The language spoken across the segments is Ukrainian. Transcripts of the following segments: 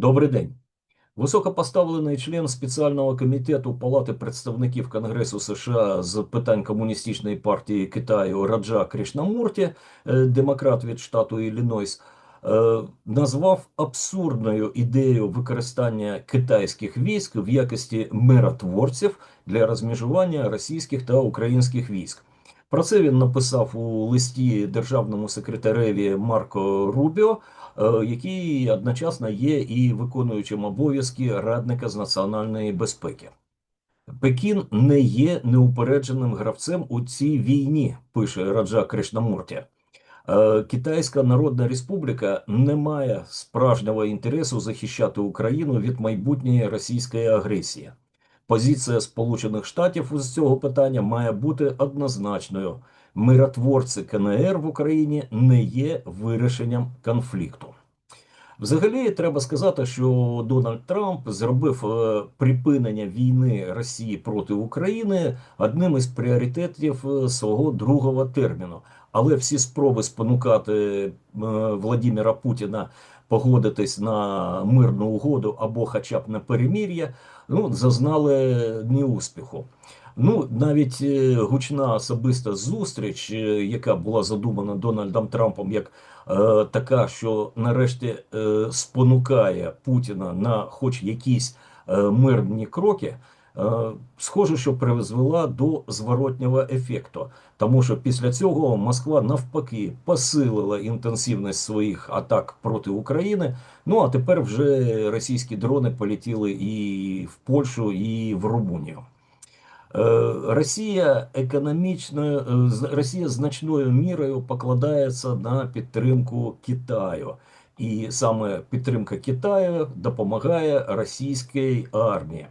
Добрий день. Високопоставлений член спеціального комітету Палати представників Конгресу США з питань комуністичної партії Китаю Раджа Кришнамурті, е, демократ від штату Іллінойс, е, назвав абсурдною ідеєю використання китайських військ в якості миротворців для розмежування російських та українських військ. Про це він написав у листі державному секретареві Марко Рубіо, е, який одночасно є і виконуючим обов'язки радника з національної безпеки. Пекін не є неупередженим гравцем у цій війні, пише Раджа Кришнамурті. Е, Китайська Народна Республіка не має справжнього інтересу захищати Україну від майбутньої російської агресії. Позиція Сполучених Штатів з цього питання має бути однозначною. Миротворці КНР в Україні не є вирішенням конфлікту. Взагалі, треба сказати, що Дональд Трамп зробив е, припинення війни Росії проти України одним із пріоритетів е, свого другого терміну. Але всі спроби спонукати е, Владимира Путіна погодитись на мирну угоду або, хоча б на перемір'я, ну, зазнали неуспіху. Ну, навіть е, гучна особиста зустріч, е, яка була задумана Дональдом Трампом, як е, така, що нарешті е, спонукає Путіна на хоч якісь е, мирні кроки. Е, схоже, що призвела до зворотнього ефекту, тому що після цього Москва навпаки посилила інтенсивність своїх атак проти України. Ну а тепер вже російські дрони полетіли і в Польщу, і в Румунію. Е, Росія економічною е, Росія значною мірою покладається на підтримку Китаю, і саме підтримка Китаю допомагає російській армії.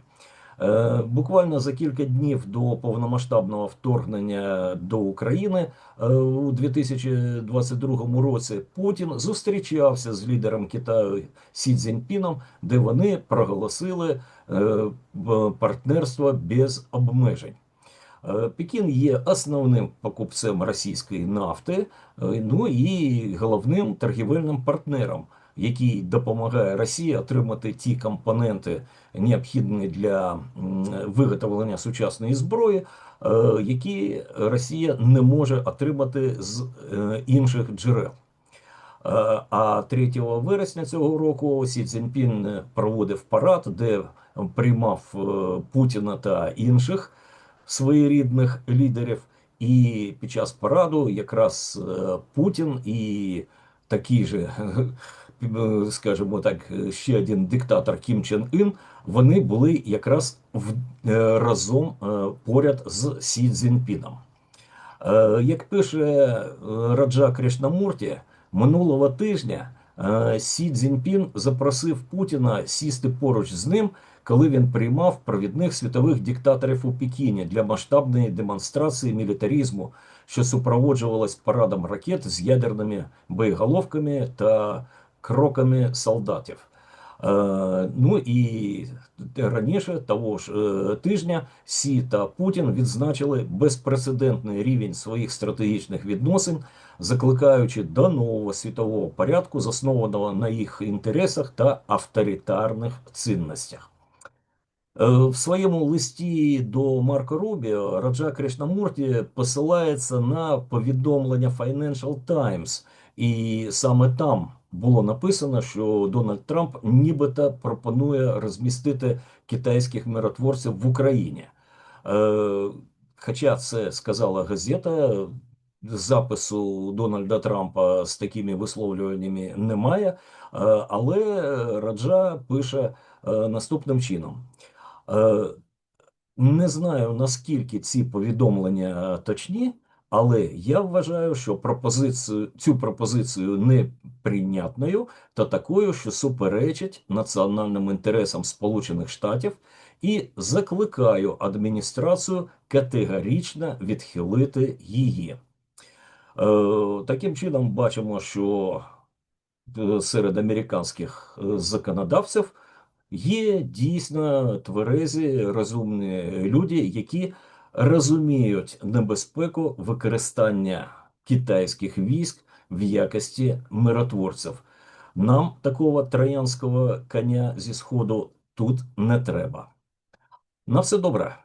Е, Буквально за кілька днів до повномасштабного вторгнення до України е, у 2022 році Путін зустрічався з лідером Китаю Сі Цзіньпіном, де вони проголосили е, партнерство без обмежень. Пекін є основним покупцем російської нафти, ну і головним торгівельним партнером, який допомагає Росії отримати ті компоненти, необхідні для виготовлення сучасної зброї, е, які Росія не може отримати з е, інших джерел. Е, А 3 вересня цього року Сі Цзіньпін проводив парад, де приймав Путіна та інших своєрідних лідерів. І під час параду якраз Путін і такий же, скажімо так, ще один диктатор Кім Чен Ін, вони були якраз в, е, разом е, поряд з Сі Цзіньпіном. Е, Як пише Раджа Кришнамурті, минулого тижня Сі Цзіньпін запросив Путіна сісти поруч з ним, коли він приймав провідних світових диктаторів у Пекіні для масштабної демонстрації мілітаризму, що супроводжувалась парадом ракет з ядерними боєголовками та кроками солдатів. Е, Ну і раніше того ж е, тижня Сі та Путін відзначили безпрецедентний рівень своїх стратегічних відносин, закликаючи до нового світового порядку, заснованого на їх інтересах та авторитарних цінностях. Е, В своєму листі до Марко Рубіо Раджа Кришнамурті посилається на повідомлення Financial Times, і саме там було написано, що Дональд Трамп нібито пропонує розмістити китайських миротворців в Україні. Е, Хоча це сказала газета, запису Дональда Трампа з такими висловлюваннями немає, е, але Раджа пише е, наступним чином. Е, Не знаю, наскільки ці повідомлення точні, але я вважаю, що пропозицію, цю пропозицію неприйнятною та такою, що суперечить національним інтересам Сполучених Штатів, і закликаю адміністрацію категорично відхилити її. Е, Таким чином, бачимо, що е, серед американських е, законодавців є дійсно тверезі, розумні люди, які розуміють небезпеку використання китайських військ в якості миротворців. Нам такого троянського коня зі сходу тут не треба. На все добре.